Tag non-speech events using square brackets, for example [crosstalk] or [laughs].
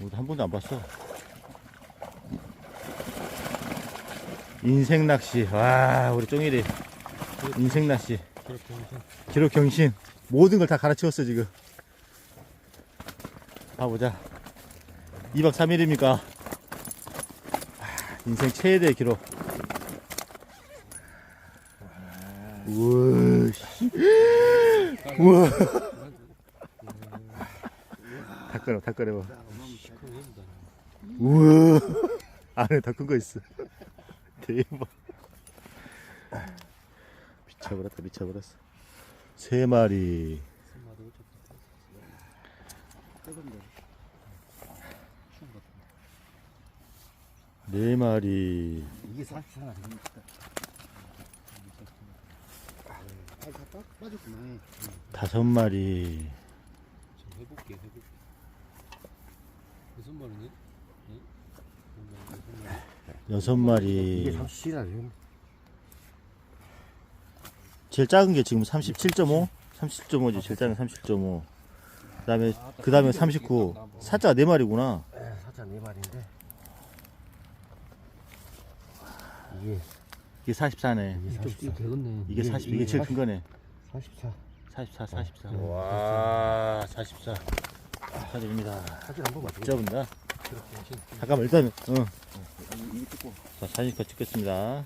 우리도 한 번도 안 봤어. 인생 낚시. 와, 우리 쫑일이. 인생 낚시. 기록 경신. 모든 걸 다 갈아치웠어, 지금. 가보자. 2박 3일입니까? 인생 최대 기록. 우와, 씨. 우와. 다 꺼내, 다 꺼내봐. 우와. 안에 더큰거 있어. [laughs] 대박. 미쳐버렸다, 미쳐버렸어. 세 마리. 네 마리. 이게 44나 됩니까? 아, 다 빠- 빠졌구만. 다섯 마리. 해볼게, 해볼게. 말, 무슨 말. 여섯 이게 마리. 37이라. 제일 작은 게 지금 37.5? 37.5지. 제일 작은 37.5. 그 다음에, 그 다음에 39. 사자가 네 마리구나. 사자 네 마리인데. 이게 이게 44네. 이게 좀 44. 뛰어 되겠네. 이게 이게- 40, 이게 제일 40. 큰 거네. 44. 44, 44. 어. 와, 44. 축하드립니다. 사진 한번 봐줘. 진짜분다. 그렇게 하신. 잠깐만, 일단, 찍고. 자, 사진 거 찍겠습니다.